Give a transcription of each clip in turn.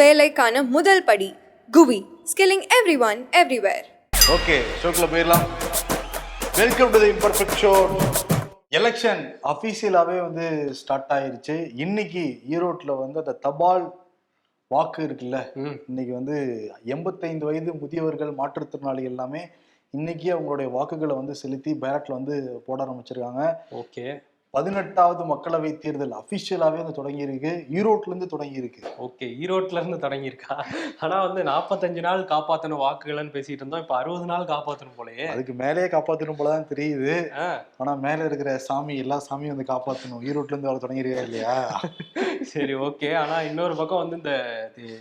வேலைக்கான முதல் படி குவி skilling every one everywhere okay ஷோக்கில் போயிடலாம். Welcome to the imperfect show election அஃபீஷியலாகவே வந்து ஸ்டார்ட் ஆயிருச்சு. இன்னைக்கு ஈரோட்டில் வந்து அந்த தபால் வாக்கு இருக்குல்ல இன்னைக்கு வந்து எண்பத்தைந்து வயது முதியவர்கள் மாற்றுத்திறனாளிகள் எல்லாமே இன்னைக்கு அவங்களுடைய வாக்குகளை வந்து செலுத்தி பேலட்ல வந்து போட ஆரம்பிச்சிருக்காங்க. ஓகே. பதினெட்டாவது மக்களவை தேர்தல் அஃபிஷியலாகவே வந்து தொடங்கி இருக்கு ஈரோட்ல இருந்து தொடங்கி இருக்கு ஓகே ஈரோட்ல இருந்து தொடங்கியிருக்கா? ஆனா வந்து நாற்பத்தஞ்சு நாள் காப்பாத்தணும் வாக்குகள்னு பேசிட்டு இருந்தோம். இப்ப அறுபது நாள் காப்பாத்தணும் போலயே. அதுக்கு மேலேயே காப்பாற்றணும் போலதான் தெரியுது. ஆனா மேல இருக்கிற சாமி எல்லா சாமியும் வந்து காப்பாற்றணும் ஈரோட்ல இருந்து அவளை தொடங்கிருக்கா இல்லையா? சரி ஓகே ஆனா இன்னொரு பக்கம் வந்து இந்த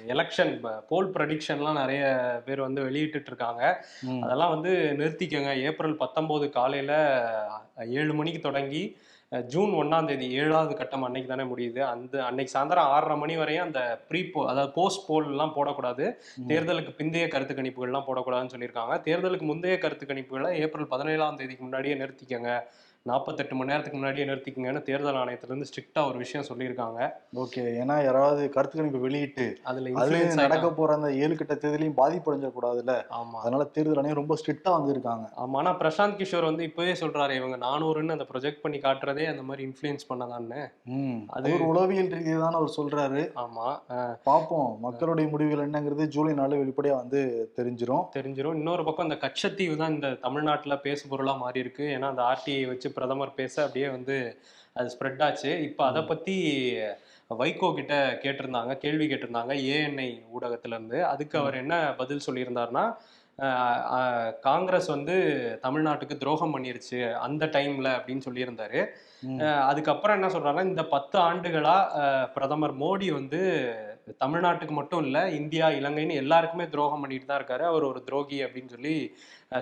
எலெக்ஷன் போல் ப்ரடிக்ஷன்லாம் நிறைய பேர் வந்து வெளியிட்டு இருக்காங்க. அதெல்லாம் வந்து நிறுத்திக்கோங்க. ஏப்ரல் பத்தொன்பது காலையில ஏழு மணிக்கு தொடங்கி ஜூன் ஒன்னாம் தேதி ஏழாவது கட்டம் அன்னைக்கு தானே முடியுது. அந்த அன்னைக்கு சாயந்தரம் ஆறரை மணி வரையும் அந்த ப்ரீ போ அதாவது போஸ்ட் போல் எல்லாம் போடக்கூடாது. தேர்தலுக்கு பிந்தைய கருத்து கணிப்புகள்லாம் போடக்கூடாதுன்னு சொல்லியிருக்காங்க. தேர்தலுக்கு முந்தைய கருத்து கணிப்புகளை ஏப்ரல் பதினேழாம் தேதிக்கு முன்னாடியே நிறுத்திக்கங்க. நாற்பத்தெட்டு மணி நேரத்துக்கு முன்னாடியே நிறுத்திக்கங்கன்னு தேர்தல் ஆணையத்திலிருந்து ஸ்ட்ரிக்டா ஒரு விஷயம் சொல்லியிருக்காங்க. ஓகே ஏன்னா யாராவது கருத்து கணிப்பு வெளியிட்டு அதுல அதுல influence நடக்க. போற அந்த ஏழு கட்ட தேர்தலையும் பாதிப்படைஞ்சிடக்கூடாதுல்ல? ஆமா. அதனால தேர்தல் ஆணையம் ரொம்ப ஸ்ட்ரிக்டா வந்திருக்காங்க. ஆமா ஆனா பிரசாந்த் கிஷோர் வந்து இப்பவே சொல்றாரு இவங்க நானூறுன்னு அந்த ப்ரொஜெக்ட் பண்ணி காட்டுறதே அந்த மாதிரி இன்ஃப்ளூயன்ஸ் பண்ணதான்னு. ம் அது- ஒரு உளவியல் ரீதியாக தான் அவர் சொல்றாரு. ஆமா அஹ், பார்ப்போம் மக்களுடைய முடிவுகள் என்னங்கிறது ஜூலை நாலு வெளிப்படையா வந்து தெரிஞ்சிரும். தெரிஞ்சிரும். இன்னொரு பக்கம் இந்த கச்சத்தீவு தான் இந்த தமிழ்நாட்டுல பேசு பொருளா மாறி இருக்கு ஏன்னா அந்த ஆர்டிஐ வச்சு பிரதமர் பேச அப்படியே வந்து அது ஸ்ப்ரெட் ஆச்சு. இப்போ அதை பத்தி வைகோ கிட்ட கேட்டிருந்தாங்க கேள்வி கேட்டிருந்தாங்க ஏஎன்ஐ ஊடகத்துல இருந்து அதுக்கு அவர் என்ன பதில் அஹ், காங்கிரஸ் வந்து தமிழ்நாட்டுக்கு துரோகம் பண்ணிருச்சு அந்த டைம்ல அப்படின்னு சொல்லியிருந்தாரு. அதுக்கப்புறம் என்ன சொல்றாங்கன்னா இந்த பத்து ஆண்டுகளா பிரதமர் மோடி வந்து தமிழ்நாட்டுக்கு மட்டும் இல்லை இந்தியா இலங்கைன்னு எல்லாருக்குமே துரோகம் பண்ணிட்டு தான் இருக்காரு. அவர் ஒரு துரோகி அப்படின்னு சொல்லி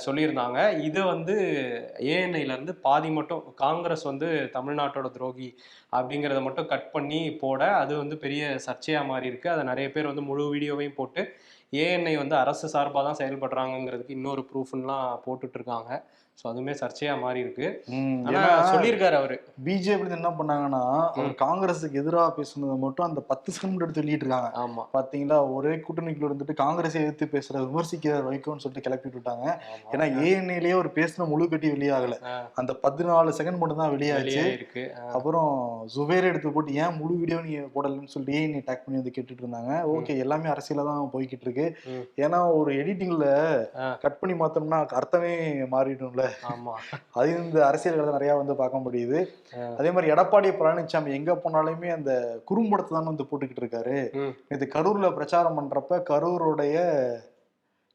சொல்லியிருந்தாங்க. இது வந்து ஏஎன்ஐலேருந்து பாதி மட்டும் காங்கிரஸ் வந்து தமிழ்நாட்டோட துரோகி அப்படிங்கிறத மட்டும் கட் பண்ணி போட அது வந்து பெரிய சர்ச்சையாக மாறி இருக்கு அதை நிறைய பேர் வந்து முழு வீடியோவையும் போட்டு ஏஎன்ஐ வந்து அரசு சார்பாக தான் செயல்படுறாங்கங்கிறதுக்கு இன்னொரு ப்ரூஃப்லாம் போட்டுட்டு இருக்காங்க ஸோ அதுவுமே சர்ச்சையா மாறி இருக்கு ம், ஆனா ஏன்னா சொல்லியிருக்காரு அவரு. பிஜேபி என்ன பண்ணாங்கன்னா அவர் காங்கிரஸுக்கு எதிராக பேசுனதை மட்டும் அந்த பத்து செகண்ட் எடுத்து வெளியிட்டு இருக்காங்க ஆமா. பாத்தீங்களா? ஒரே கூட்டணிக்குள்ள இருந்துட்டு காங்கிரஸை எதிர்த்து பேசுற விமர்சிக்கிற வைக்கோன்னு சொல்லிட்டு கிளப்பி விட்டாங்க. ஏன்னா ஏஎன்ஏலயே ஒரு பேசின முழு கட்டி வெளியாகல. அந்த பதினாலு செகண்ட் மட்டும் தான் வெளியாச்சு. வெளியே இருக்கு அப்புறம் ஜுபேர் எடுத்து போட்டு ஏன் முழு வீடியோ நீ போடலன்னு சொல்லிட்டு ஏன் நீ டேக் பண்ணி வந்து கேட்டுட்டு இருந்தாங்க ஓகே எல்லாமே அரசியல தான் போய்கிட்டு இருக்கு ஏன்னா ஒரு எடிட்டிங்ல. கட் பண்ணி மாத்தோம்னா அர்த்தமே மாறிடும்ல. ஆமா. அது இந்த அரசியல்களை நிறைய வந்து பார்க்க முடியுது. அதே மாதிரி எடப்பாடி பழனிசாமி எங்க போனாலுமே அந்த குறும்படத்தை தான் வந்து போட்டுக்கிட்டு இருக்காரு. இது கரூர்ல பிரச்சாரம் பண்றப்ப கரூருடைய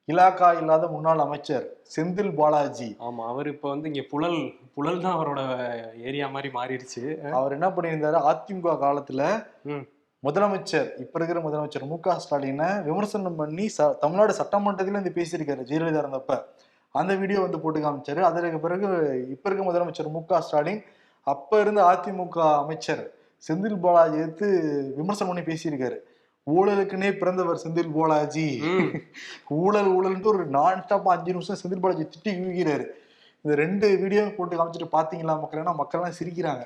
இலாக்கா இல்லாத முன்னாள் அமைச்சர் செந்தில் பாலாஜி. ஆமா அவர் இப்ப வந்து இங்க புழல் புழல் தான் அவரோட ஏரியா மாதிரி மாறிடுச்சு. அவர் என்ன பண்ணியிருந்தாரு? அதிமுக காலத்துல. முதலமைச்சர் இப்ப இருக்கிற முதலமைச்சர் மு க ஸ்டாலினை விமர்சனம் பண்ணி ச- தமிழ்நாடு சட்டமன்றத்துல இருந்து பேசியிருக்காரு ஜெயலலிதா இருந்தப்ப. அந்த வீடியோ வந்து போட்டு காமிச்சாரு. அதற்கு பிறகு இப்ப இருக்க முதலமைச்சர் மு க ஸ்டாலின் அப்ப இருந்த அதிமுக அமைச்சர் செந்தில் பாலாஜி எடுத்து விமர்சனம் பண்ணி பேசியிருக்காரு. ஊழலுக்குன்னே பிறந்தவர் செந்தில் பாலாஜி. ஊழல் ஊழல்ன்ட்டு ஒரு நான் ஸ்டாப் அஞ்சு நிமிஷம் செந்தில் பாலாஜி திட்டி வீகிறாரு இந்த ரெண்டு வீடியோ போட்டு காமிச்சிட்டு பாத்தீங்களா மக்கள்? ஏன்னா மக்கள் எல்லாம் சிரிக்கிறாங்க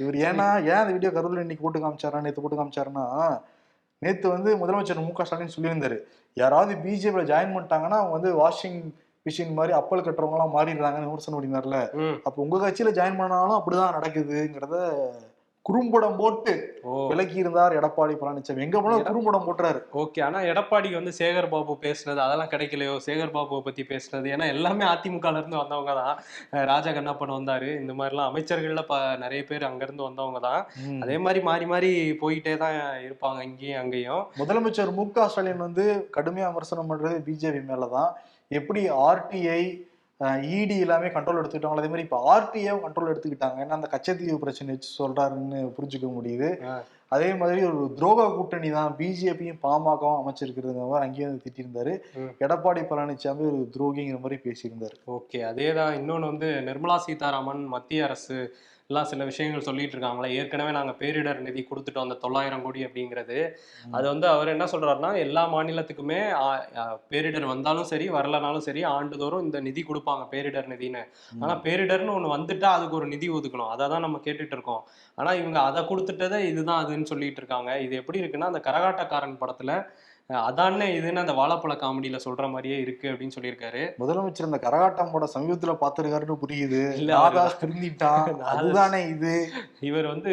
இவர் ஏன்னா ஏன் அந்த வீடியோ கரூர்ல இன்னைக்கு போட்டு காமிச்சாரா நேத்து போட்டு காமிச்சாருன்னா நேத்து வந்து முதலமைச்சர் மு க ஸ்டாலின் சொல்லியிருந்தாரு. யாராவது பிஜேபியில ஜாயின் பண்ணிட்டாங்கன்னா அவங்க வந்து வாஷிங் மிஷின் மாதிரி அப்பல் கட்டுறவங்க எல்லாம் மாறிடுறாங்கன்னு விமர்சனம் ம். அப்ப உங்க கட்சியில ஜாயின் பண்ணாலும் அப்படிதான் நடக்குதுங்கிறத குறும்படம் போட்டு ஓ. விலக்கி இருந்தார் எடப்பாடி பழனிசாமி. எங்க போனாலும் குறும்படம் போட்டுறாரு. ஓகே ஆனா எடப்பாடிக்கு வந்து சேகர் பாபு பேசுனது அதெல்லாம் கிடைக்கலையோ? சேகர் பாபுவை பத்தி பேசுனது? ஏன்னா எல்லாமே அதிமுகல இருந்து வந்தவங்க தான். ராஜா கண்ணப்பன் வந்தாரு. இந்த மாதிரிலாம் அமைச்சர்கள்ல நிறைய பேர் அங்க இருந்து வந்தவங்க தான். அதே மாதிரி மாறி மாறி போயிட்டே தான் இருப்பாங்க இங்கேயும் அங்கேயும். முதலமைச்சர் மு க ஸ்டாலின் வந்து கடுமையா விமர்சனம் பண்றது பிஜேபி மேலதான். எப்படி ஆர்டிஐ இடி எல்லாமே கண்ட்ரோல் எடுத்துக்கிட்டாங்களோ அதே மாதிரி இப்போ ஆர்டிஐ கண்ட்ரோல் எடுத்துக்கிட்டாங்க. ஏன்னா அந்த கச்சத்தீவு பிரச்சனை வச்சு சொல்றாருன்னு புரிஞ்சுக்க முடியுது. அதே மாதிரி ஒரு துரோக கூட்டணி தான் பிஜேபியும் பாமகவும் அமைச்சிருக்கிறது மாதிரி அங்கேயும் வந்து திட்டியிருந்தாரு. எடப்பாடி பழனிசாமி ஒரு துரோகிங்கிற மாதிரி பேசியிருந்தாரு. ஓகே அதே தான் இன்னொன்று வந்து நிர்மலா சீதாராமன் மத்திய அரசு எல்லாம் சில விஷயங்கள் சொல்லிட்டு இருக்காங்களே. ஏற்கனவே நாங்க பேரிடர் நிதி கொடுத்துட்டோம் அந்த தொள்ளாயிரம் கோடி அப்படிங்கிறது. அது வந்து அவர் என்ன சொல்றாருன்னா எல்லா மாநிலத்துக்குமே பேரிடர் வந்தாலும் சரி வரலனாலும் சரி ஆண்டுதோறும் இந்த நிதி கொடுப்பாங்க பேரிடர் நிதின்னு. ஆனா பேரிடர்னு ஒண்ணு வந்துட்டா அதுக்கு ஒரு நிதி ஒதுக்கணும். அதை தான் நம்ம கேட்டுட்டு இருக்கோம். ஆனா இவங்க அதை கொடுத்துட்டதே இதுதான் அதுன்னு சொல்லிட்டு இருக்காங்க. இது எப்படி இருக்குன்னா அந்த கரகாட்டக்காரன் படத்துல அதானே இதுன்னு அந்த வாழைப்பழ காமெடியில சொல்ற மாதிரியே இருக்கு அப்படின்னு சொல்லியிருக்காரு. முதலமைச்சர் இந்த கரகாட்டம் போட சமீபத்துல பாத்துருக்காருன்னு புரியுது. இல்ல, திருந்திட்டான். நாதா- அதுதானே இது. இவர் வந்து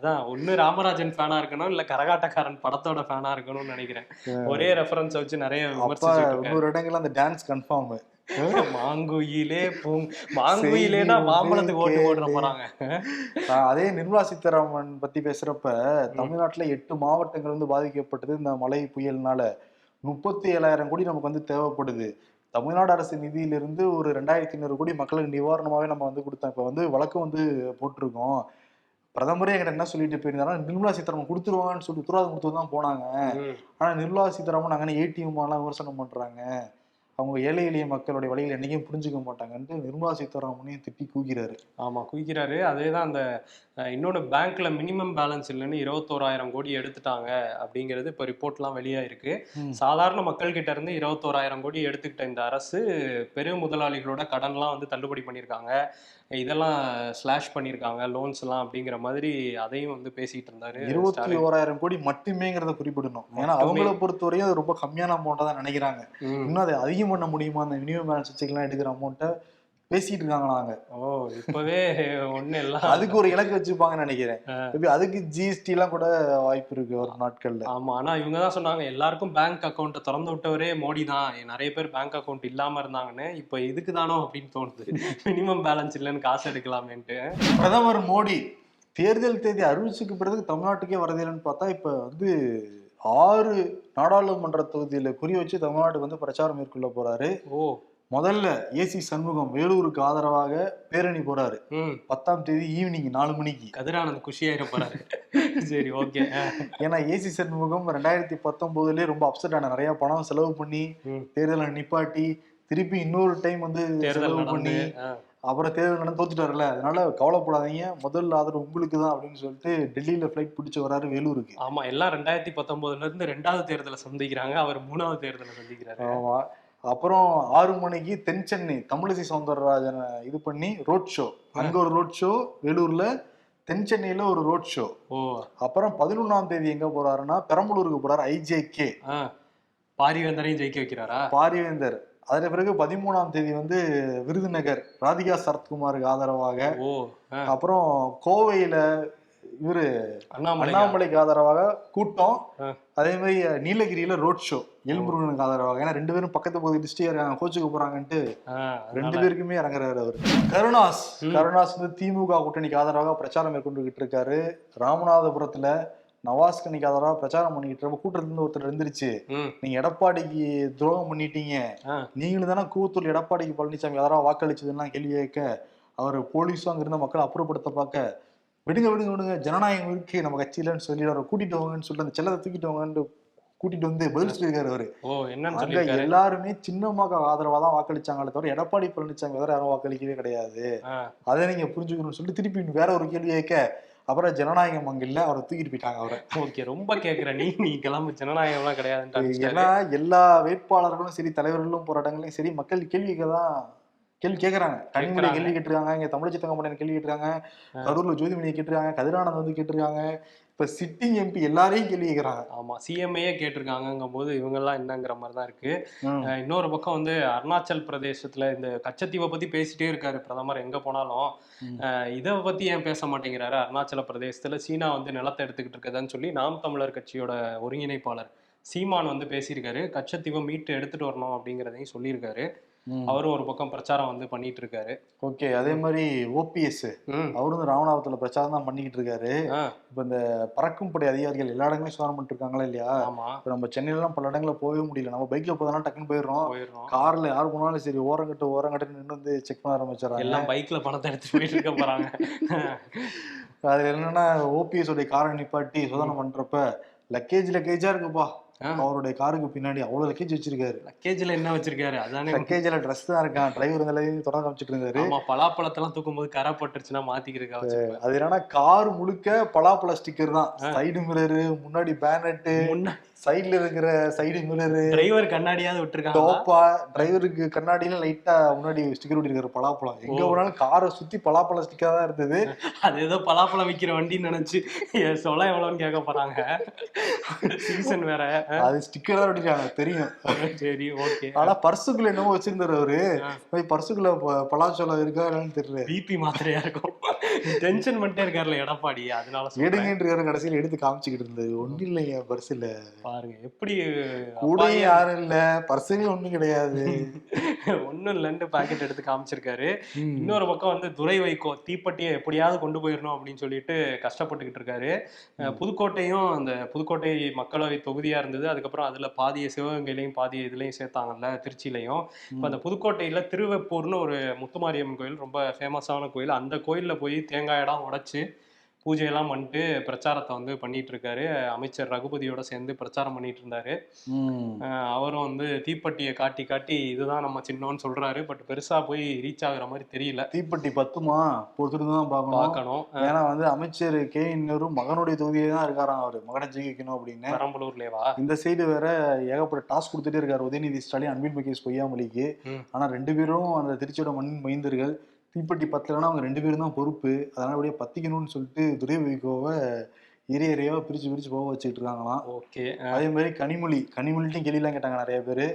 அதான் ஒண்ணு ராமராஜன் ஃபேனா இருக்கணும் இல்ல கரகாட்டக்காரன் படத்தோட ஃபேனா இருக்கணும்னு நினைக்கிறேன். ஒரே ரெஃபரன்ஸ் வச்சு நிறைய இன்னொரு இடங்கள்ல அந்த டான்ஸ் கன்ஃபார்ம் மாங்குயிலே பூங் மாங்குயிலேனா மாம்பழத்துக்கு ஓட்டு போடுற. போறாங்க. அதே நிர்மலா சீதாராமன் பத்தி பேசுறப்ப தமிழ்நாட்டுல எட்டு மாவட்டங்கள் வந்து பாதிக்கப்பட்டது. இந்த மழை புயல்னால முப்பத்தி ஏழாயிரம் கோடி நமக்கு வந்து தேவைப்படுது. தமிழ்நாடு அரசு நிதியிலிருந்து ஒரு ரெண்டாயிரத்தி ஐநூறு கோடி மக்களுக்கு நிவாரணமாவே நம்ம வந்து கொடுத்தோம் இப்ப வந்து வழக்கு வந்து போட்டிருக்கோம். பிரதமரே என்கிட்ட என்ன சொல்லிட்டு போயிருந்தாருன்னா நிர்மலா சீதாராமன் கொடுத்துருவாங்கன்னு சொல்லி உத்தரவாதம் கொடுத்து தான் போனாங்க. ம். ஆனா நிர்மலா சீதாராமன் அங்கே ஏடிஎம் எல்லாம் விமர்சனம் பண்றாங்க. அவங்க ஏழை எளிய மக்களுடைய வழிகளை என்னைக்கும் புரிஞ்சுக்க மாட்டாங்கன்ட்டு நிர்மலா சீதாராமனையும் திட்டி கூக்கிறாரு ஆமா குவிக்கிறாரு அதே தான் அந்த அஹ், இன்னொன்னு பேங்க்ல மினிமம் பேலன்ஸ் இல்லைன்னு இருபத்தோராயிரம் கோடி எடுத்துட்டாங்க அப்படிங்கிறது இப்போ ரிப்போர்ட்லாம் வெளியாயிருக்கு. ம். சாதாரண மக்கள் கிட்ட இருந்து இருபத்தோராயிரம் கோடி எடுத்துக்கிட்ட இந்த அரசு பெரு முதலாளிகளோட கடன்லாம் வந்து தள்ளுபடி பண்ணியிருக்காங்க. இதெல்லாம் ஸ்லாஷ் பண்ணியிருக்காங்க லோன்ஸ் எல்லாம் அப்படிங்கிற மாதிரி அதையும் வந்து பேசிட்டு இருந்தாரு இருபத்தி. ஓராயிரம் கோடி மட்டுமேங்கிறத குறிப்பிடணும் ஏன்னா. அவங்கள பொறுத்தவரையும் அது ரொம்ப கம்மியான அமௌண்ட்டா தான் நினைக்கிறாங்க. இன்னும் அதை அதிகம் பண்ண முடியுமா அந்த மினிமம் பேலன்ஸ் வச்சுக்கலாம் எடுக்கிற அமௌண்ட்டை பேசிட்டு இருக்காங்க நாங்க ஓ இப்பவே ஒண்ணு எல்லாம் அதுக்கு ஒரு இலக்கு வச்சுப்பாங்கன்னு நினைக்கிறேன். அதுக்கு ஜிஎஸ்டி எல்லாம் கூட வாய்ப்பு இருக்கு ஒரு நாட்கள்ல. ஆமா ஆனா இவங்க தான் சொன்னாங்க எல்லாருக்கும் பேங்க் அக்கௌண்ட்டை திறந்து விட்டவரே மோடி தான். நிறைய பேர் பேங்க் அக்கௌண்ட் இல்லாம இருந்தாங்கன்னு இப்போ இதுக்கு தானோ அப்படின்னு தோணுது. மினிமம் பேலன்ஸ் இல்லைன்னு காசு எடுக்கலாமேன்ட்டு. பிரதமர் மோடி தேர்தல் தேதி அறிவிச்சுக்கு பிறகு தமிழ்நாட்டுக்கே வரதில்லைன்னு பார்த்தா இப்ப வந்து ஆறு நாடாளுமன்ற தொகுதியில குறி வச்சு தமிழ்நாட்டுக்கு வந்து பிரச்சாரம் மேற்கொள்ள போறாரு. ஓ. முதல்ல ஏசி சண்முகம் வேலூருக்கு ஆதரவாக பேரணி போறாரு. பத்தாம் தேதி ஈவினிங் நாலு மணிக்கு. கதிரானந்த் குஷியாயிர போறாரு. சரி ஓகே ஏன்னா ஏசி சண்முகம் ரெண்டாயிரத்தி பத்தொன்பதுலயே ரொம்ப அப்செட் ஆன நிறைய பணம் செலவு பண்ணி. தேர்தலை நிப்பாட்டி திருப்பி இன்னொரு டைம் வந்து செலவு பண்ணி அப்புறம் தேர்தல் நடந்து தோத்துட்டாருல அதனால கவலைப்படாதீங்க. முதல் ஆதரவு உங்களுக்கு தான் அப்படின்னு சொல்லிட்டு டெல்லியில ஃபிளைட் பிடிச்சு வராரு வேலூருக்கு. ஆமா எல்லாம் ரெண்டாயிரத்தி பத்தொன்பதுல இருந்து ரெண்டாவது தேர்தலை சந்திக்கிறாங்க. அவர் மூணாவது தேர்தலை சந்திக்கிறாரு. ஆமா. அப்புறம் ஆறு மணிக்கு தென் சென்னை தமிழிசை சவுந்தரராஜனை இது பண்ணி ரோட் ஷோ அங்க ஒரு ரோட் ஷோ வேலூர்ல தென் சென்னையில ஒரு ரோட் ஷோ அப்புறம் பதினொன்னாம் தேதி எங்க போறாருன்னா பெரம்பலூருக்கு போறாரு ஐஜேகே. பாரிவேந்தரையும் ஜெயிக்க வைக்கிறாரா? பாரிவேந்தர். அதற்கு பிறகு பதிமூணாம் தேதி வந்து விருதுநகர் ராதிகா சரத்குமாருக்கு ஆதரவாக. அப்புறம் கோவையில இவரு அண்ணாமலை அண்ணாமலைக்கு ஆதரவாக கூட்டம். அதே மாதிரி நீலகிரியில ரோட் ஷோ எல்முருகனுக்கு ஆதரவாக. ஏன்னா ரெண்டு பேரும் பக்கத்து பகுதி டிஸ்ட்ரிக்ட் இருக்காங்க கோச்சுக்கு போறாங்கன்ட்டு ரெண்டு பேருக்குமே இறங்குறாரு அவர். கருணாஸ். கருணாஸ் வந்து திமுக கூட்டணிக்கு ஆதரவாக பிரச்சாரம் மேற்கொண்டுகிட்டு இருக்காரு. ராமநாதபுரத்துல நவாஸ் கனிக்கு ஆதரவாக பிரச்சாரம் பண்ணிக்கிட்டு இருக்க கூட்டத்துல இருந்து ஒருத்தர் இருந்துருச்சு. நீங்க எடப்பாடிக்கு துரோகம் பண்ணிட்டீங்க. நீங்களும் தானே கூத்தூர் எடப்பாடிக்கு பழனிசாமி ஆதரவா வாக்களிச்சதுலாம் கேள்வி கேட்க அவர் போலீஸும் அங்கிருந்த மக்களை அப்புறப்படுத்த பார்க்க விடுங்க விடுங்க விடுங்க. ஜனநாயகம் இருக்கு நம்ம கட்சியிலன்னு சொல்லி அவரை கூட்டிட்டு வாங்கன்னு சொல்லிட்டு அந்த செல்லத்தை தூக்கிட்டு வாங்கன்னு கூட்டிட்டு வந்து பதில் சொல்லியிருக்காரு அவரு. எல்லாருமே சின்னமாக ஆதரவா தான் வாக்களிச்சாங்களே தவிர எடப்பாடி பழனிசாமி வேற யாரும் வாக்களிக்கவே கிடையாது. அதை நீங்க புரிஞ்சுக்கணும்னு சொல்லிட்டு திருப்பி வேற ஒரு கேள்வி கேட்க அப்புறம் ஜனநாயகம் அங்க இல்ல அவரை தூக்கிட்டு போயிட்டாங்க அவரை. ஓகே ரொம்ப கேக்குற நீ நீ கிளம்பு. ஜனநாயகம்லாம் கிடையாதுன்ட்டு ஏன்னா எல்லா வேட்பாளர்களும் சரி தலைவர்களும் போராட்டங்களையும் சரி மக்கள் கேள்விக்கு தான் கேள்வி கேட்கறாங்க கனிமொழி. கேள்வி கேட்டிருக்காங்க. இங்க தமிழச்சி தங்கமணியன் கேள்வி கேட்டிருக்காங்க. கரூர்ல ஜோதிமணியை கேட்டிருக்காங்க. கதிரானந்த் வந்து கேட்டிருக்காங்க. இப்ப சிட்டிங் எம்பி எல்லாரையும் கேள்வி கேட்கறாங்க ஆமா. சிஎம்ஏயே கேட்டிருக்காங்கும் போது இவங்க எல்லாம் என்னங்கிற மாதிரி தான் இருக்கு இன்னொரு பக்கம் வந்து அருணாச்சல் பிரதேசத்துல இந்த கச்சத்தீவை பத்தி பேசிட்டே இருக்காரு பிரதமர் எங்க போனாலும். இதை பத்தி ஏன் பேச மாட்டேங்கிறாரு? அருணாச்சல பிரதேசத்துல சீனா வந்து நிலத்தை எடுத்துக்கிட்டு இருக்குதுன்னு சொல்லி நாம் தமிழர் கட்சியோட ஒருங்கிணைப்பாளர் சீமான் வந்து பேசியிருக்காரு. கச்சத்தீவை மீட்டு எடுத்துட்டு வரணும் அப்படிங்கிறதையும் சொல்லியிருக்காரு. அவரும் ஒரு பக்கம் பிரச்சாரம் வந்து பண்ணிட்டு இருக்காரு ஓகே அதே மாதிரி ஓபிஎஸ் அவரும் வந்து ராமநாதத்துல பிரச்சாரம் தான் பண்ணிக்கிட்டு இருக்காரு இப்ப இந்த பறக்கும் படை அதிகாரிகள் எல்லா இடங்களையும் சுவாரம் பண்ணிட்டு இருக்காங்களா இல்லையா? ஆமா. இப்ப நம்ம சென்னையில எல்லாம் பல இடங்கள்ல போகவே முடியல. நம்ம பைக்ல போதனா டக்குன்னு போயிடுறோம். கார்ல யார் போனாலும் சரி ஓரங்கட்டு ஓரங்கட்டு நின்று வந்து செக் பண்ண ஆரம்பிச்சிடறாங்க. எல்லாம் பைக்ல பணத்தை எடுத்துட்டு போயிட்டு இருக்க போறாங்க. அதுல என்னன்னா ஓபிஎஸ் உடைய காரை நிப்பாட்டி சோதனை பண்றப்ப லக்கேஜ் லக்கேஜா இருக்குப்பா. அவருடைய காருக்கு பின்னாடி அவ்வளவு லக்கேஜ் வச்சிருக்காரு. லக்கேஜ்ல என்ன வச்சிருக்காரு? அதானே லக்கேஜ்ல ட்ரெஸ் தான் இருக்கான். டிரைவர் இருந்தாலும் தொடர்ந்து காமிச்சிட்டு இருந்தாரு. ஆமா பலாப்பழத்தெல்லாம் தூக்கும்போது கரை பட்டுருச்சுன்னா மாத்திக்கிறதுக்கா அது என்னன்னா கார் முழுக்க பலாப்பழ ஸ்டிக்கர் தான். சைடு மிரரு முன்னாடி பேனட்டு முன்னாடி சைடுல இருக்கிற சைடு மிரரு டிரைவர் கண்ணாடியாவது விட்டுருக்காங்க டோப்பா டிரைவருக்கு கண்ணாடியில லைட்டா முன்னாடி ஸ்டிக்கர் ஒட்டிருக்காரு பலாப்பழம். எங்க போனாலும் காரை சுத்தி பலாப்பழ ஸ்டிக்கர் தான் இருந்தது. அது ஏதோ பலாப்பழம் விக்கிற வண்டின்னு நினைச்சு சொல்ல எவ்வளவுன்னு கேட்க போறாங்க. சீசன் வேற. அது ஸ்டிக்கர் தான் ஒட்டிருக்காங்க தெரியும். சரி ஓகே ஆனா பர்சுக்குள்ள என்னமோ வச்சிருந்தாரு அவரு. பர்சுக்குள்ள பலாச்சோளம் இருக்கா என்னன்னு தெரியல. பிபி மாத்திரையா இருக்கும். டென்ஷன் பண்ணிட்டே இருக்காருல்ல எடப்பாடி. அதனால. எடுங்கன்னு இருக்காரு கடைசியில எடுத்து காமிச்சுக்கிட்டு இருந்தது. ஒண்ணு இல்லைங்க பர்சுல பாருங்க எப்படி கூடயும் யாரும் இல்ல. பர்சுலயும் ஒண்ணும் கிடையாது. ஒண்ணும் இல்லைன்னு பாக்கெட் எடுத்து காமிச்சிருக்காரு. இன்னொரு பக்கம் வந்து துரை வைகோ தீப்பெட்டியை எப்படியாவது கொண்டு போயிடணும் அப்படின்னு சொல்லிட்டு கஷ்டப்பட்டுக்கிட்டு இருக்காரு. புதுக்கோட்டையும் அந்த புதுக்கோட்டை மக்களவை தொகுதியா இருந்தது. அதுக்கப்புறம் அதுல பாதிய சிவகங்கையிலையும் பாதிய இதுலயும் சேர்த்தாங்கல்ல திருச்சியிலையும். இப்போ அந்த புதுக்கோட்டையில திருவெப்பூர்னு ஒரு முத்துமாரியம்மன் கோயில் ரொம்ப ஃபேமஸான கோயில். அந்த கோயில்ல போய் தேங்காயெல்லாம் உடைச்சு பூஜையெல்லாம் பண்ணிட்டு பிரச்சாரத்தை வந்து பண்ணிட்டு இருக்காரு அமைச்சர் ரகுபதியோட சேர்ந்து பிரச்சாரம் பண்ணிட்டு இருந்தாரு அவரும் வந்து தீப்பெட்டியை காட்டி காட்டி இதுதான் நம்ம சின்னோன்னு சொல்றாரு. பட் பெருசா போய் ரீச் ஆகுற மாதிரி தெரியல. தீப்பெட்டி பத்துமா? பொறுத்துட்டு தான் பார்க்கணும். பார்க்கணும். ஏன்னா வந்து அமைச்சர் கே இன்னொரு மகனுடைய தொகுதியே தான் இருக்காராம் அவரு. மகனை ஜெயிக்கணும் அப்படின்னு. பெரம்பலூர்லேவா? இந்த சைடு வேற ஏகப்பட்ட டாஸ்க் கொடுத்துட்டே இருக்காரு. உதயநிதி ஸ்டாலின் அன்பில் மகேஷ் பொய்யாமொழிக்கு. ஆனா ரெண்டு பேரும் அந்த திருச்சியோட மண்ணின் மைந்தர்கள். தீப்பெட்டி பத்தலைன்னா அவங்க ரெண்டு பேரும் தான் பொறுப்பு. அதனால அப்படியே பத்திக்கணும்னு சொல்லிட்டு துரை வைகோவை ஏரிய ஏரியாவா பிரிச்சு பிரிச்சு போக வச்சுட்டு இருக்காங்களாம். ஓகே. அதே மாதிரி கனிமொழி கனிமொழிட்டையும் கேள்விலாம் கேட்டாங்க நிறைய பேரு.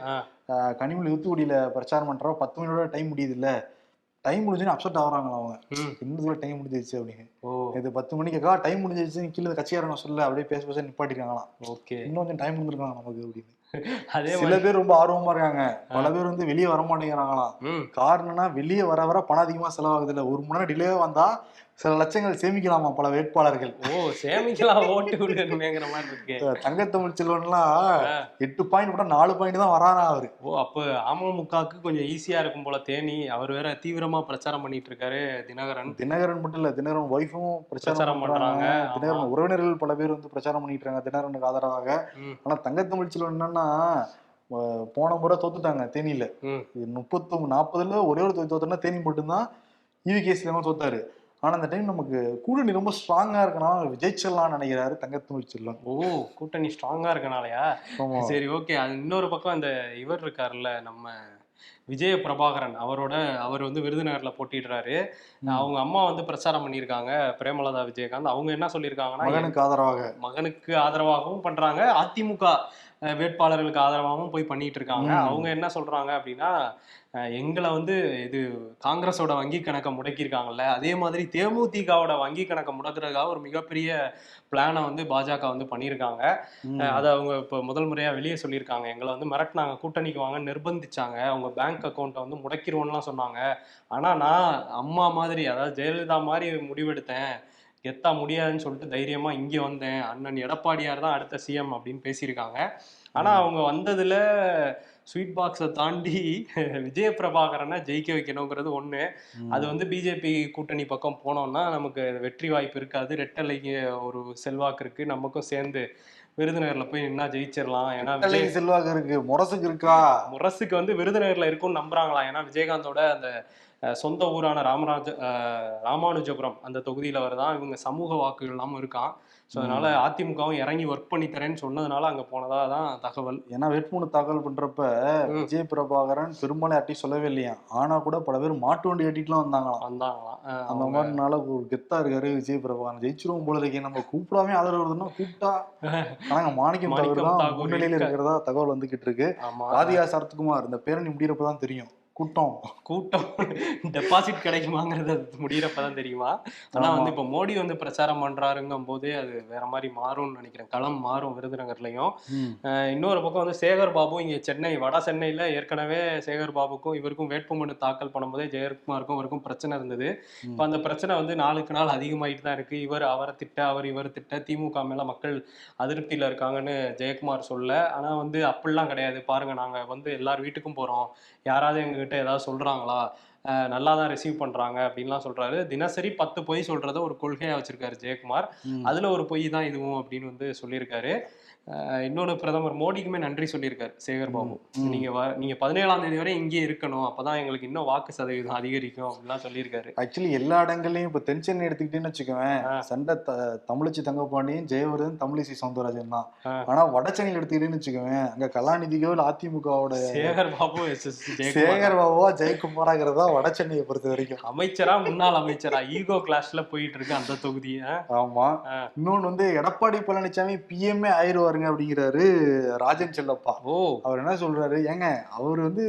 கனிமொழி தூத்துக்குடியில பிரச்சாரம் பண்றப்ப பத்து மணியோட டைம் முடியுது இல்ல டைம் முடிஞ்சுன்னு அப்செட் ஆகுறாங்களா அவங்க. இன்னதுக்குள்ள டைம் முடிஞ்சிருச்சு அப்படின்னு. இது பத்து மணிக்கா டைம் முடிஞ்சிருச்சு கீழே கட்சியாரங்க சொல்ல அப்படியே பேச பேச நிப்பாட்டிருக்காங்களாம். ஓகே. இன்னும் கொஞ்சம் டைம் இருந்திருக்கலாம் நமக்கு அப்படின்னு. அதே சில பேர் ரொம்ப ஆர்வமா இருக்காங்க. பல பேர் வந்து வெளியே வர மாட்டேங்கிறாங்களாம். காரணம்னா வெளியே வர வர பணம் அதிகமா செலவாகுது இல்ல ஒரு மணி நேரம் டிலே வந்தா சில லட்சங்கள் சேமிக்கலாமா பல வேட்பாளர்கள்? ஓ சேமிக்கலாம் ஓட்டு விடுங்கணுமேங்கிற மாதிரி இருக்கு. தங்கத்தமிழ் செல்வன்லாம் எட்டு பாயிண்ட் போட்டா நாலு பாயிண்ட் தான் வரானா அவரு? ஓ அப்ப அமமுகவுக்கு கொஞ்சம் ஈஸியா இருக்கும் போல தேனி. அவர் வேற தீவிரமா பிரச்சாரம் பண்ணிட்டு இருக்காரு தினகரன். தினகரன் மட்டும் இல்ல தினகரன் ஒய்ஃபும் பிரச்சாரம் பண்றாங்க. தினகரன் உறவினர்கள் பல பேர் வந்து பிரச்சாரம் பண்ணிட்டு இருக்காங்க தினகரனுக்கு ஆதரவாக. ஆனா தங்கத்தமிழ் செல்வன் என்னன்னா போன முறை தோத்துட்டாங்க தேனியில. முப்பத்து நாற்பதுல ஒரே ஒரு தொகுதி தோத்தனா தேனி மட்டும்தான் ஈவி கேஸ்ல தோத்தாரு. ஆனா அந்த டைம் நமக்கு கூட்டணி ரொம்ப ஸ்ட்ராங்கா இருக்கணும் விஜயிச்சிடலாம்னு நினைக்கிறாரு தங்கத்தமிழ் செல்வன். ஓ கூட்டணி ஸ்ட்ராங்கா இருக்கனாலயா. சரி ஓகே அது இன்னொரு பக்கம் அந்த இவர் இருக்காருல்ல நம்ம விஜய பிரபாகரன் அவரோட அவர் வந்து விருதுநகர்ல போட்டிடுறாரு அவங்க அம்மா வந்து பிரச்சாரம் பண்ணியிருக்காங்க பிரேமலதா விஜயகாந்த். அவங்க என்ன சொல்லியிருக்காங்கன்னா மகனுக்கு ஆதரவாக. மகனுக்கு ஆதரவாகவும் பண்றாங்க. அதிமுக வேட்பாளர்களுக்கு ஆதரவாகவும் போய் பண்ணிட்டு இருக்காங்க. அவங்க என்ன சொல்றாங்க அப்படின்னா எங்களை வந்து இது காங்கிரஸோட வங்கி கணக்கை முடக்கியிருக்காங்கல்ல அதே மாதிரி தேமுதிகவோட வங்கி கணக்கை முடக்கிறதுக்காக ஒரு மிகப்பெரிய பிளானை வந்து பாஜக வந்து பண்ணியிருக்காங்க. அதை அவங்க இப்போ முதல் முறையாக வெளியே சொல்லியிருக்காங்க. எங்களை வந்து மிரட்டினாங்க கூட்டணிக்கு வாங்க நிர்பந்திச்சாங்க. அவங்க பேங்க் அக்கௌண்ட்டை வந்து முடக்கிடுவோம்லாம் சொன்னாங்க. ஆனால் நான் அம்மா மாதிரி அதாவது ஜெயலலிதா மாதிரி முடிவெடுத்தேன். கெத்தா முடியாதுன்னு சொல்லிட்டு தைரியமா இங்கே வந்தேன். அண்ணன் எடப்பாடியார் தான் அடுத்த சிஎம் அப்படின்னு பேசியிருக்காங்க. ஆனால் அவங்க வந்ததுல ஸ்வீட் பாக்ஸை தாண்டி விஜய பிரபாகரனை ஜெயிக்க வைக்கணுங்கிறது ஒன்று அது வந்து பிஜேபி கூட்டணி பக்கம் போனோம்னா நமக்கு வெற்றி வாய்ப்பு இருக்காது. ரெட்டலைக்கு ஒரு செல்வாக்கு இருக்கு. நமக்கும் சேர்ந்து விருதுநகர்ல போய் நின்னா ஜெயிச்சிடலாம் ஏன்னா விஜய் செல்வாக்கு இருக்கு முரசுக்கு இருக்கா? முரசுக்கு வந்து விருதுநகர்ல இருக்கும்னு நம்புறாங்களாம் ஏன்னா விஜயகாந்தோட அந்த சொந்த ஊரான ராமராஜ ராமானுஜபுரம் அந்த தொகுதியில வருதான் இவங்க சமூக வாக்குகள் எல்லாமும் இருக்கான். ஸோ அதனால அதிமுகவும் இறங்கி ஒர்க் பண்ணி தரேன்னு சொன்னதுனால அங்க போனதா தான் தகவல். ஏன்னா வேட்புமனு தாக்கல் பண்றப்ப. விஜய் பிரபாகரன் பெரும்பாலும் யார்ட்டையும் சொல்லவே இல்லையா? ஆனா கூட பல பேர் மாட்டு வண்டி கட்டிட்டுலாம் வந்தாங்களாம். வந்தாங்களாம். அந்த மாதிரினால ஒரு கெத்தா இருக்காரு விஜய் பிரபாகரன். ஜெயிச்சிருவோம் போல இருக்கே நம்ம கூப்பிடாம ஆதரவு வருதுன்னா கூப்பிட்டா ஆனா மாணிக்கம் தகவல் தான் முன்னிலையில இருக்க- இருக்கிறதா தகவல் வந்துகிட்டு இருக்கு. ராதிகா சரத்குமார் இந்த பேரணி முடியிறப்பதான் தெரியும். கூட்டம். கூட்டம். டெபாசிட் கிடைக்குமாங்கிறது அது முடியிறப்பதான் தெரியுமா? ஆனா. வந்து இப்ப மோடி வந்து பிரச்சாரம் பண்றாருங்கும் போதே அது வேற மாதிரி மாறும்னு நினைக்கிறேன். களம் மாறும் விருதுநகர்லயும். இன்னொரு பக்கம் வந்து சேகர் பாபு இங்க சென்னை வட சென்னையில ஏற்கனவே சேகர் பாபுக்கும் இவருக்கும் வேட்புமனு தாக்கல் பண்ணும்போதே ஜெயக்குமாருக்கும் இவருக்கும் பிரச்சனை இருந்தது. இப்ப அந்த பிரச்சனை வந்து நாளுக்கு நாள் அதிகமாயிட்டு தான் இருக்கு. இவர் அவரை திட்ட அவர் இவர் திட்ட திமுக மேல மக்கள் அதிருப்தியில இருக்காங்கன்னு ஜெயக்குமார் சொல்ல ஆனா வந்து அப்படிலாம் கிடையாது. பாருங்க நாங்க வந்து எல்லார் வீட்டுக்கும் போறோம். யாராவது எங்ககிட்ட ஏதாவது சொல்றாங்களா? அஹ் நல்லா தான் ரிசீவ் பண்றாங்க அப்படின்லாம் சொல்றாரு. தினசரி பத்து பொய் சொல்றத ஒரு கொள்கையா வச்சிருக்காரு ஜெயக்குமார். அதுல ஒரு பொய் தான் இதுவும் அப்படின்னு வந்து சொல்லியிருக்காரு. அஹ் இன்னொன்னு பிரதமர் மோடிக்குமே நன்றி சொல்லியிருக்காரு சேகர் பாபு. நீங்க நீங்க பதினேழாம் தேதி வரை இங்கே இருக்கணும். அப்பதான் எங்களுக்கு இன்னும் வாக்கு சதவீதம் அதிகரிக்கும் அப்படிலாம் சொல்லியிருக்காரு. ஆக்சுவலி எல்லா இடங்கள்லயும் இப்ப தென்சென்னை எடுத்துக்கிட்டேன்னு வச்சுக்கோவேன் ஆ. சண்டை த- தமிழிச்சி தங்கப்பாண்டியும் ஜெயவர்தன் தமிழிசை சவுந்தரராஜன் தான். ஆ. ஆனா வடசென்னையில் எடுத்துக்கிட்டேன்னு வச்சுக்கோவேன் அங்க கலாநிதியோ இல்ல அதிமுகவோட சேகர் பாபு எஸ் எஸ் ஜெயக்குமார். சேகர் பாபுவா ஜெயக்குமாராங்கிறதா வடசென்னையை பொறுத்த வரைக்கும். அமைச்சரா முன்னாள் அமைச்சரா? ஈகோ கிளாஸ்ல போயிட்டு இருக்கு அந்த தொகுதி அஹ் ஆமா. இன்னொன்னு வந்து எடப்பாடி பழனிசாமி பிஎம்ஏ ஆயிருவாருங்க அப்படிங்கிறாரு ராஜன் செல்லப்பா. ஓ. அவர் என்ன சொல்றாரு? ஏங்க அவர் வந்து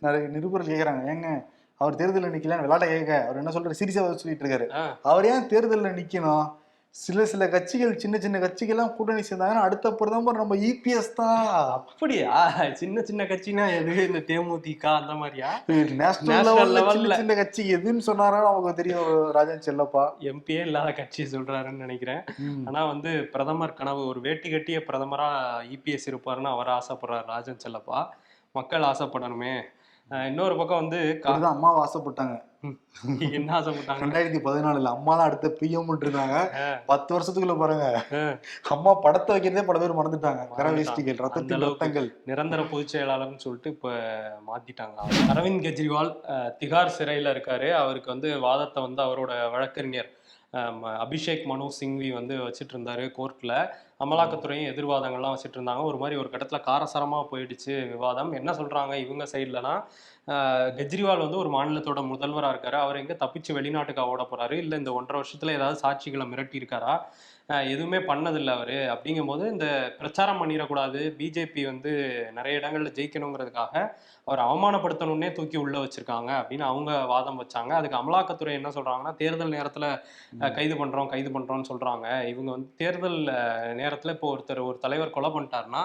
நிறைய நிருபர்கள் கேக்குறாங்க. ஏங்க அவர் தேர்தலில் நிக்கலன்னு விளையாட்ட கேட்க. அவர் என்ன சொல்றாரு? சீரியஸா சொல்லிட்டு இருக்காரு. அவர் ஏன் தேர்தலில் நிக்கணும்? சில சில கட்சிகள் சின்ன சின்ன கட்சிகள்லாம் கூட்டணி சேர்ந்தாங்கன்னா அடுத்த பிரதமர் நம்ம இபிஎஸ் தான். அப்படியா? சின்ன சின்ன கட்சினா எது? இந்த தேமுதிக அந்த மாதிரியா? நேஷனல் லெவல்ல சின்ன. சின்ன கட்சி எதுன்னு சொன்னாரோ நமக்கு தெரியும் ராஜன் செல்லப்பா. எம்பியே இல்லாத கட்சி சொல்றாருன்னு நினைக்கிறேன். ஆனா வந்து பிரதமர் கனவு ஒரு வேட்டி கட்டிய பிரதமரா இபிஎஸ் இருப்பாருன்னு அவர் ஆசைப்படுறாரு ராஜன் செல்லப்பா. மக்கள் ஆசைப்படணுமே. இன்னொரு பக்கம் வந்து அம்மாவை ஆசைப்பட்டாங்க. என்ன ஆசைப்பட்டாங்க? ரெண்டாயிரத்தி பதினாலுல அம்மா தான் அடுத்த பிஎம் இருந்தாங்க. பத்து வருஷத்துக்குள்ள பாருங்க. அம்மா படத்தை வைக்கிறதே பல பேர் மறந்துட்டாங்க. கரவேஷ்டிகள் ரத்தத்தின். ரத்தங்கள். நிரந்தர பொதுச் செயலாளர்னு சொல்லிட்டு இப்ப மாத்திட்டாங்க. அரவிந்த் கெஜ்ரிவால் திகார் சிறையில இருக்காரு. அவருக்கு வந்து வாதத்தை வந்து அவரோட வழக்கறிஞர் அபிஷேக் மனு சிங்வி வந்து வச்சிட்டு இருந்தாரு கோர்ட்ல அமலாக்கத்துறையும் எதிர்வாதங்கள்லாம் வச்சுட்டு இருந்தாங்க ஒரு மாதிரி ஒரு கட்டத்துல காரசாரமா போயிடுச்சு விவாதம். என்ன சொல்றாங்க இவங்க சைட்லனா கெஜ்ரிவால் வந்து ஒரு மாநிலத்தோட முதல்வரா இருக்காரு. அவர் எங்க தப்பிச்சு வெளிநாட்டுக்கு ஓட போறாரு? இல்ல இந்த ஒன்றரை வருஷத்துல ஏதாவது சாட்சிகளை மிரட்டி இருக்காரா எதுவுமே பண்ணதில்லை அவரு. அப்படிங்கும்போது இந்த பிரச்சாரம் பண்ணிடக்கூடாது. பிஜேபி வந்து நிறைய இடங்கள்ல ஜெயிக்கணுங்கிறதுக்காக அவர் அவமானப்படுத்தணும்னே தூக்கி உள்ள வச்சிருக்காங்க அப்படின்னு அவங்க வாதம் வச்சாங்க. அதுக்கு அமலாக்கத்துறை என்ன சொல்றாங்கன்னா தேர்தல் நேரத்துல கைது பண்றோம் கைது பண்றோம்னு சொல்றாங்க. இவங்க வந்து தேர்தல் நேரத்துல இப்போ ஒருத்தர் ஒரு தலைவர் கொலை பண்ணிட்டாருன்னா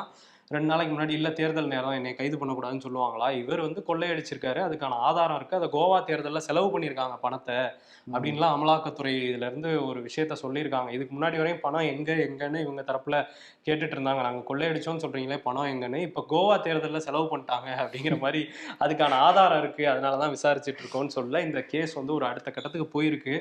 ரெண்டு நாளைக்கு முன்னாடி இல்ல தேர்தல் நேரம் என்னை கைது பண்ணக்கூடாதுன்னு சொல்லுவாங்களா? இவர் வந்து கொள்ளையடிச்சிருக்காரு. அதுக்கான ஆதாரம் இருக்கு. அதை கோவா தேர்தல்ல செலவு பண்ணியிருக்காங்க பணத்தை. அப்படின்லாம் அமலாக்கத்துறை இதுல இருந்து ஒரு விஷயத்த சொல்லியிருக்காங்க. இதுக்கு முன்னாடி வரையும் பணம் எங்க எங்கன்னு இவங்க தரப்புல கேட்டுட்டு இருந்தாங்க. நாங்க கொள்ளையடிச்சோம்னு சொல்றீங்களே பணம் எங்கன்னு. இப்ப கோவா தேர்தல்ல செலவு பண்ணிட்டாங்க அப்படிங்கிற மாதிரி அதுக்கான ஆதாரம் இருக்கு. அதனாலதான் விசாரிச்சுட்டு இருக்கோம்னு சொல்ல இந்த கேஸ் வந்து ஒரு அடுத்த கட்டத்துக்கு போயிருக்கு.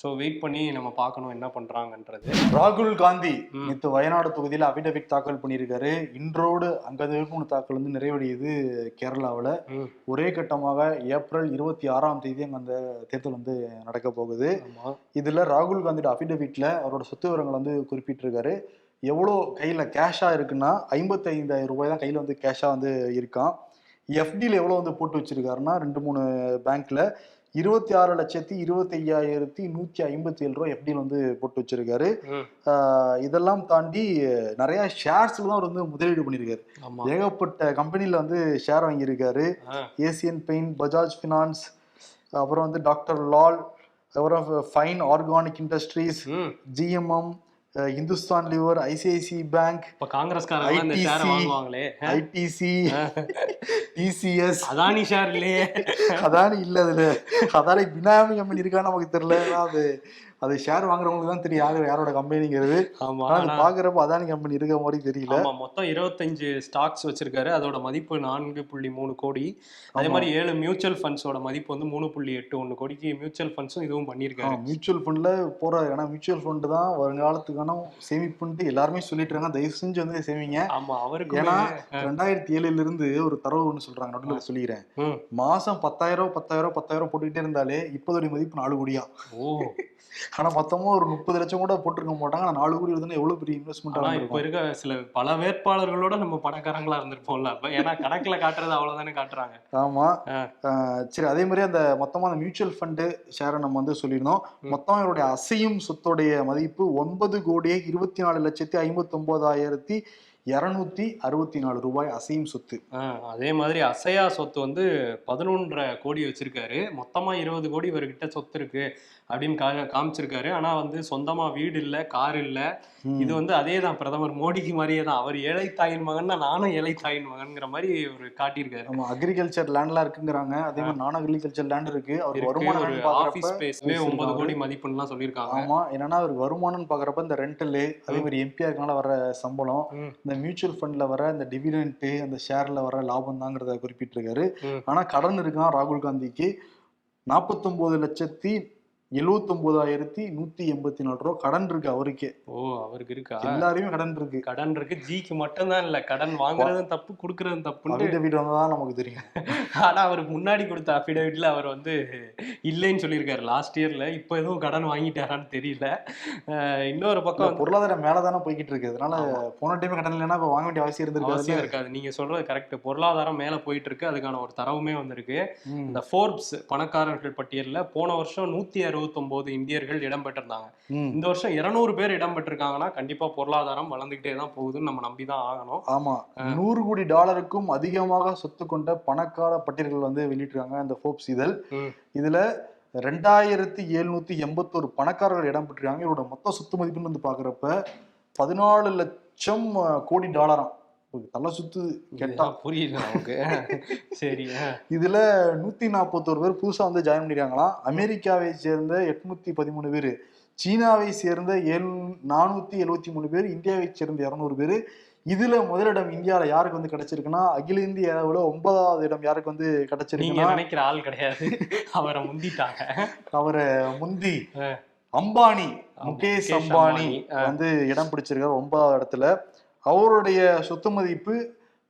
ஸோ வெயிட் பண்ணி நம்ம பார்க்கணும் என்ன பண்றாங்கன்றது. ராகுல் காந்தி. நேற்று வயநாடு தொகுதியில் அபிடவிட் தாக்கல் பண்ணியிருக்காரு. இன்றோடு அங்க வேட்புமனு தாக்கல் வந்து நிறைவடையுது கேரளாவில். ஒரே கட்டமாக ஏப்ரல் இருபத்தி ஆறாம் தேதி அங்க அந்த தேர்தல் வந்து நடக்க போகுது. இதுல ராகுல் காந்தியோட அபிடவிட்ல அவரோட சொத்து விவரங்கள் வந்து குறிப்பிட்டிருக்காரு. எவ்வளோ கையில கேஷா இருக்குன்னா ஐம்பத்தி ஐந்தாயிரம் ரூபாய் தான் கையில வந்து கேஷா வந்து இருக்கான். எஃப்டியில் எவ்வளோ வந்து போட்டு வச்சிருக்காருன்னா ரெண்டு மூணு பேங்க்ல இருபத்தி ஆறு லட்சத்தி இருபத்தி ஐயாயிரத்தி நூற்றி ஐம்பத்தி ஏழு ரூபாய் எஃப்டியில் வந்து போட்டு வச்சிருக்காரு. இதெல்லாம் தாண்டி நிறைய ஷேர்ஸ்ல தான் அவர் வந்து முதலீடு பண்ணியிருக்காரு ஏகப்பட்ட கம்பெனில வந்து ஷேர் வாங்கியிருக்காரு. ஏசியன் பெயிண்ட் பஜாஜ் ஃபினான்ஸ் அப்புறம் வந்து டாக்டர் லால் அப்புறம் fine organic industries GMM Hindustan lever ICIC bank இப்ப காங்கிரஸ்காரங்க இந்த share ITC. வாங்குவாங்களே. ITC TCS. Adani share இல்லையே. அதானி இல்ல அதுல. அதானி பினாமி கம்பெனி இருக்கான்னு நமக்கு தெரியல. அது அது ஷேர் வாங்குறவங்களுக்கு தான் தெரியும் யாரு யாரோட கம்பெனிங்கிறது ஆமா ஆனா பாக்குறப்ப அதானி கம்பெனி இருக்க மாதிரி தெரியல. ஆமா மொத்தம் இருபத்தஞ்சு ஸ்டாக்ஸ் வச்சிருக்காரு. அதோட மதிப்பு நான்கு புள்ளி மூணு கோடி. அதே. மாதிரி ஏழு மியூச்சுவல் ஃபண்ட்ஸோட மதிப்பு வந்து மூணு புள்ளி எட்டு ஒன்று கோடிக்கு மியூச்சுவல் ஃபண்ட்ஸும் இதுவும் பண்ணியிருக்காரு. மியூச்சுவல் ஃபண்ட்ல போறாரு. ஏன்னா மியூச்சுவல் ஃபண்ட் தான் வருங்காலத்துக்கான சேமிப்புன்ட்டு எல்லாருமே சொல்லிட்டு இருக்காங்க தயவு செஞ்சு வந்து சேமிங்க. ஆமா அவருக்கு ஏன்னா ரெண்டாயிரத்தி ஏழுல இருந்து ஒரு தரவு ஒன்று சொல்றாங்க. நடுவில் சொல்லிக்கிறேன். ம். மாசம் பத்தாயிரம் பத்தாயிரம் பத்தாயிரம் போட்டுக்கிட்டே இருந்தாலே இப்போதைய மதிப்பு நாலு கோடியா? ஓ. ஆனா மொத்தமா ஒரு முப்பது லட்சம் கூட போட்டிருக்க மாட்டாங்க. ஆனா நாலு கோடி வருதுன்னா எவ்வளவு பெரிய இன்வெஸ்ட்மெண்ட் ஆனா இப்ப இருக்க சில பல வேட்பாளர்களோட நம்ம பணக்காரங்களா இருந்திருப்போம்ல. அப்ப ஏன்னா கணக்குல காட்டுறது அவ்வளவுதானே காட்டுறாங்க. ஆமா. சரி அதே மாதிரி அந்த மொத்தமா அந்த மியூச்சுவல் ஃபண்டு ஷேரை நம்ம வந்து சொல்லியிருந்தோம். மொத்தம் இவருடைய அசையும் சொத்துடைய மதிப்பு ஒன்பது கோடியே இருபத்தி நாலு லட்சத்தி ஐம்பத்தி ஒன்பதாயிரத்தி இருநூத்தி அறுபத்தி நாலு ரூபாய் அசையும் சொத்து. அதே மாதிரி அசையா சொத்து வந்து பதினொன்றரை கோடி வச்சிருக்காரு. மொத்தமா இருபது கோடி இவர்கிட்ட சொத்து இருக்கு அப்படின்னு கா காமிச்சிருக்காரு. ஆனா வந்து சொந்தமா வீடு இல்ல கார் இல்ல. இது வந்து அதே தான் பிரதமர் மோடிக்கு மாதிரியே தான். அவர் ஏழை தாயின் மகன்னா நானும் ஏழை தாயின் மகன்ங்கிற மாதிரி ஒரு காட்டியிருக்காரு. ஆமா அக்ரிகல்ச்சர் லேண்ட்லாம் இருக்குங்கிறாங்க. அதே மாதிரி நான் அக்ரிகல்ச்சர் லேண்ட் இருக்கு. அவருக்கு இருக்கு வருமானம் பாக்குறப்ப ஸ்பேஸ்மே ஒன்பது கோடி மதிப்புன்னுலாம் சொல்லியிருக்காங்க. ஆமா என்னன்னா அவருக்கு வருமானம்னு பாக்குறப்ப இந்த ரெண்டலு அதே மாதிரி எம்பியா இருக்கனால வர சம்பளம். இந்த மியூச்சுவல் ஃபண்ட்ல வர இந்த டிவிடெண்ட் அந்த ஷேர்ல வர லாபம் தாங்கிறத குறிப்பிட்டிருக்காரு. ஆனா கடன் இருக்கான் ராகுல் காந்திக்கு நாற்பத்தொன்பது லட்சத்தி எழுவத்தொன்பதாயிரத்தி நூத்தி எண்பத்தி நாலு ரூபா கடன் இருக்கு அவருக்கே. ஓ அவருக்கு இருக்கா? எல்லாரையுமே கடன் இருக்கு. கடன் இருக்கு. ஜிக்கு மட்டும்தான் இல்ல. கடன் வாங்குறதும் தப்பு கொடுக்கறதும் தப்புன்னு அபிடவிட் வந்ததான் நமக்கு தெரியும். ஆனா அவருக்கு முன்னாடி கொடுத்த அஃபிடவிட்ல அவர் வந்து இல்லைன்னு சொல்லியிருக்காரு. லாஸ்ட் இயர்ல இப்போ எதுவும் கடன் வாங்கிட்டாரான்னு தெரியல. இன்னொரு பக்கம் பொருளாதாரம் மேலதானே போய்கிட்டு இருக்கு. அதனால போன டைம் கடன் இல்லைன்னா இப்ப வாங்க வேண்டிய அவசியம் இருந்திருக்காது. அவசியம் இருக்காது. நீங்க சொல்றது கரெக்ட் பொருளாதாரம் மேல போயிட்டு இருக்கு. அதுக்கான ஒரு தரவுமே வந்திருக்கு. இந்த ஃபோர்ப்ஸ் பணக்காரர்கள் பட்டியல்ல போன வருஷம் நூத்தி அறுபத்தொன்பது இந்தியர்கள் இடம்பெற்றிருந்தாங்க. இந்த வருஷம் இருநூறு பேர் இடம்பெற்றிருக்காங்கன்னா கண்டிப்பா பொருளாதாரம் வளர்ந்துகிட்டே தான் போகுதுன்னு நம்ம நம்பி தான் ஆகணும். ஆமா. நூறு கோடி டாலருக்கும் அதிகமாக சொத்து கொண்ட பணக்கார பட்டியல்கள் வந்து வெளியிட்டிருக்காங்க அந்த ஃபோப்ஸ் இதழ். இதுல ரெண்டாயிரத்தி எழுநூத்தி எண்பத்தோரு பணக்காரர்கள் இடம் பெற்றிருக்காங்க இவரோட மொத்த சொத்து மதிப்புன்னு வந்து பாக்குறப்ப பதினாலு லட்சம் கோடி டாலராம். தலை சுத்து கேட்டா. புரியுது நமக்கு. சரி. இதுல நூத்தி நாற்பத்தோரு பேர் புதுசா வந்து ஜாயின் பண்ணிருக்காங்களாம் அமெரிக்காவை சேர்ந்த எட்நூத்தி பதிமூணு பேர் சீனாவை சேர்ந்த ஏழு நானூத்தி எழுவத்தி மூணு பேர் இந்தியாவை சேர்ந்த இருநூறு பேர். இதுல முதலிடம் இந்தியால யாருக்கு வந்து கிடைச்சிருக்குன்னா அகில இந்திய அளவுல ஒன்பதாவது இடம் யாருக்கு வந்து நீங்க கிடைச்சிருக்குன்னா நினைக்கிற ஆள் கிடையாது. அவரை முந்திட்டாங்க. அவரை முந்தி. அம்பானி முகேஷ் அம்பானி. வந்து இடம் பிடிச்சிருக்காரு ஒன்பதாவது இடத்துல. அவருடைய சொத்து மதிப்பு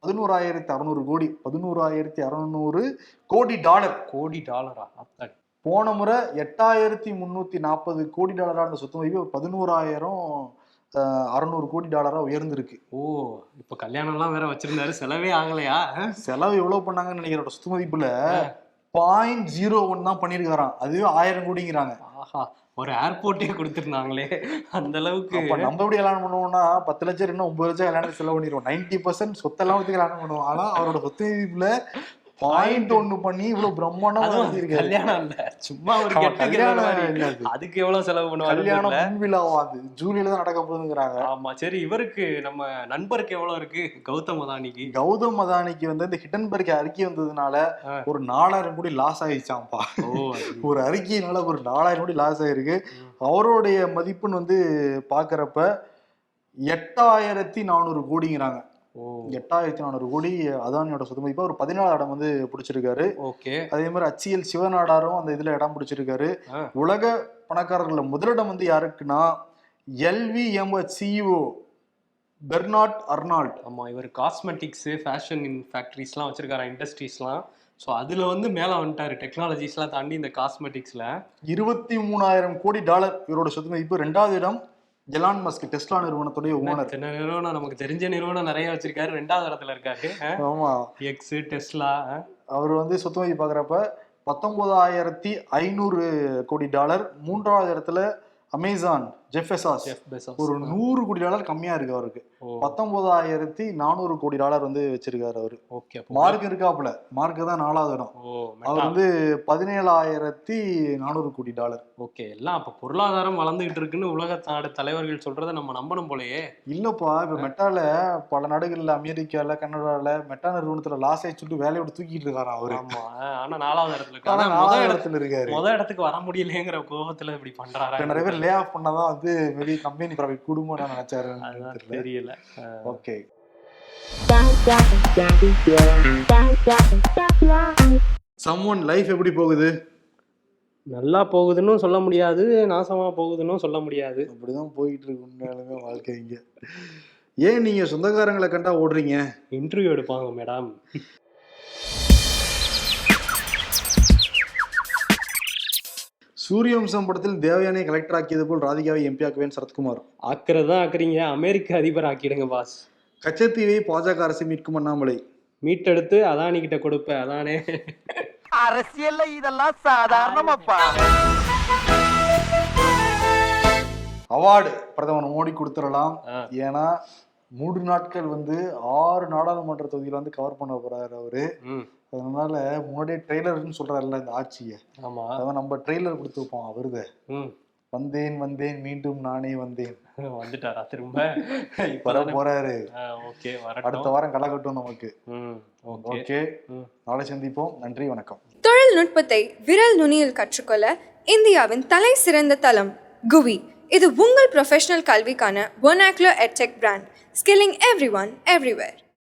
பதினோராயிரத்தி அறுநூறு கோடி. பதினோராயிரத்தி அறுநூறு கோடி டாலர். கோடி டாலரா? அத்தாடி போன முறை எட்டாயிரத்தி முன்னூத்தி நாற்பது கோடி டாலரா அந்த சொத்து மதிப்பு பதினோராயிரம் அறுநூறு கோடி டாலரா உயர்ந்திருக்கு. ஓ இப்ப கல்யாணம் எல்லாம் வேற வச்சிருந்தாரு. செலவே ஆகலையா? செலவு எவ்வளவு பண்ணாங்கன்னு நினைக்கிற சொத்து மதிப்புல பாயிண்ட் ஜீரோ ஒன் தான் பண்ணிருக்காராம் அதுவே ஆயிரம் கோடிங்கிறாங்க. ஆஹா. ஒரு ஏர்போர்ட்டே கொடுத்துருந்தாங்களே. அந்த அளவுக்கு நம்ம எப்படி கல்யாணம் பண்ணுவோம்னா பத்து லட்சம் இன்னும் ஒன்பது லட்சம் கல்யாணம் செலவு பண்ணிடுவோம். நைன்டி பர்சன்ட் சொத்தெல்லாம் வச்சு கல்யாணம் பண்ணுவோம். ஆனா அவரோட சொத்து பாயிண்ட் ஒண்ணு பண்ணி இவ்வளவு பிரம்மாண்டமா கல்யாணம் இல்ல. சும்மா ஒரு கல்யாணம். அதுக்கு எவ்வளவு செலவு பண்ணுவாங்க கல்யாணம் முன்விழாவா அது? ஜூலியில தான் நடக்க போகுதுங்கிறாங்க. ஆமா சரி இவருக்கு நம்ம நண்பருக்கு எவ்வளவு இருக்கு? கௌதம் அதானிக்கு. கௌதம் அதானிக்கு வந்து இந்த ஹிட்டன்பர்க் அறிக்கை வந்ததுனால. ஒரு நாலாயிரம் கோடி லாஸ் ஆயிடுச்சாம்ப்பா. ஒரு அறிக்கையினால ஒரு நாலாயிரம் கோடி லாஸ் ஆயிருக்கு. அவருடைய மதிப்புன்னு வந்து பாக்குறப்ப எட்டாயிரத்தி நானூறு கோடிங்கிறாங்க. எட்டாயிரத்தி நானூறு கோடி அதானியோட சொத்து. மதிப்பா ஒரு பதினாலு இடம் வந்து பிடிச்சிருக்காரு. ஓகே. அதே மாதிரி அச்சிஎல் சிவநாடாரும் அந்த இதுல இடம் பிடிச்சிருக்காரு. உலக பணக்காரர்கள முதலிடம் வந்து யாருக்குன்னா எல்விஎம் சிஇஓ பெர்னாட் அர்னால்ட். ஆமா இவர் காஸ்மெட்டிக்ஸ் ஃபேஷன் ஃபேக்டரிஸ்லாம் வச்சிருக்காரு இண்டஸ்ட்ரீஸ்லாம் ஸோ அதுல வந்து மேல வந்துட்டாரு டெக்னாலஜிஸ்லாம் தாண்டி இந்த காஸ்மெட்டிக்ஸ்ல இருபத்தி மூணாயிரம் கோடி டாலர் இவரோட சொத்து மதிப்பு ரெண்டாவது இடம் எலான் மஸ்க் டெஸ்லா நிறுவனத்துடைய ஓனர். நிறுவனம்? நமக்கு தெரிஞ்ச நிறுவனம் நிறைய வச்சிருக்காரு. ரெண்டாவது இடத்துல இருக்காரு. ஆமா. எக்ஸ் டெஸ்லா அவர் வந்து சொத்து மதிப்பு பாக்குறப்ப பத்தொன்பதாயிரத்தி ஐநூறு கோடி டாலர். மூன்றாவது இடத்துல அமேசான் ஜெஃபெசாஸ் ஜெஃப் பெசோஸ் ஒரு நூறு கோடி டாலர் கம்மியா இருக்கு அவருக்கு. பத்தொன்பதாயிரத்தி நானூறு கோடி டாலர் வந்து வச்சிருக்காரு அவரு. ஓகே மார்க் இருக்காப்புல. மார்க் தான் நாலாவது இடம். அவர் வந்து பதினேழாயிரத்தி நானூறு கோடி டாலர். ஓகே எல்லாம் அப்ப பொருளாதாரம் வளர்ந்துகிட்டு இருக்குன்னு உலக நாடு தலைவர்கள் சொல்றதை நம்ம நம்பணும் போலயே இல்லப்பா இப்ப மெட்டால பல நாடுகள்ல அமெரிக்கால கனடால மெட்டா நிறுவனத்துல லாஸ் சொல்லிட்டு வேலையை விட்டு தூக்கிட்டு இருக்காராம் அவரு. ஆமா ஆனா நாலாவது இடத்துல இருக்கு ஆனா ஆனா முத நாலாவது இடத்துல இருக்காரு. முத இடத்துக்கு வர முடியலங்கிற கோபத்துல இப்படி பண்றாரா? நிறைய பேர் லே ஆஃப் பண்ணாதான் வந்து வெளிய கம்பெனி ப்ராஃபிட் கூடுமோ நான் அதுதான் தெரியல. தெரியல ஓகே. சம்மன் லைஃப் எப்படி போகுது? நல்லா போகுதுன்னு சொல்ல முடியாது நாசமா போகுதுன்னு சொல்ல முடியாது. அப்படிதான் போயிட்டு இருக்கு உண்மையாலுமே வாழ்க்கை இங்க. ஏன் நீங்க சொந்தக்காரங்களை கண்டா ஓடுறீங்க? இன்டர்வியூ எடுப்பாங்க மேடம் சூரியவம்சம் படத்தில் தேவயானை கலெக்டர் ஆக்கியது போல் ராதிகாவை எம்பி ஆக்குவேன் சரத்குமார். ஆக்குறது தான் ஆக்குறீங்க? அமெரிக்க அதிபர் ஆக்கிடுங்க பாஸ் கச்சத்தீவை பாஜக அரசு மீட்கும் அண்ணாமலை. மீட்டெடுத்து அதானி கிட்ட கொடுப்ப அதானே. அரசியல்ல இதெல்லாம் சாதாரணமாப்பா. அவார்டு பிரதமர் மோடி கொடுத்துடலாம். ஏன்னா மூன்று நாட்கள் வந்து ஆறு நாடாளுமன்ற தொகுதியில வந்து கவர் பண்ண போறாரு அவரு. அதனால முன்னாடியே ட்ரெய்லர்னு சொல்றாருல்ல இந்த ஆட்சியை. ஆமா. அதான் நம்ம ட்ரெய்லர் கொடுத்து வைப்போம் அவருத. ம். வந்தேன் வந்தேன் மீண்டும் நானே வந்தேன். வந்துட்டாரா திரும்ப? வர போறாரு. ஓகே அடுத்த வாரம் கலக்கட்டும் நமக்கு. ம் ஓகே. நாளை சந்திப்போம். நன்றி வணக்கம். தொழில்நுட்பத்தை விரல் நுனியில் கற்றுக்கொள்ள இந்தியாவின் தலை சிறந்த தளம் குவி. இது உங்கள் ப்ரொஃபஷனல் கல்விக்கான ஒனாக்லோ edtech brand skilling every one everywhere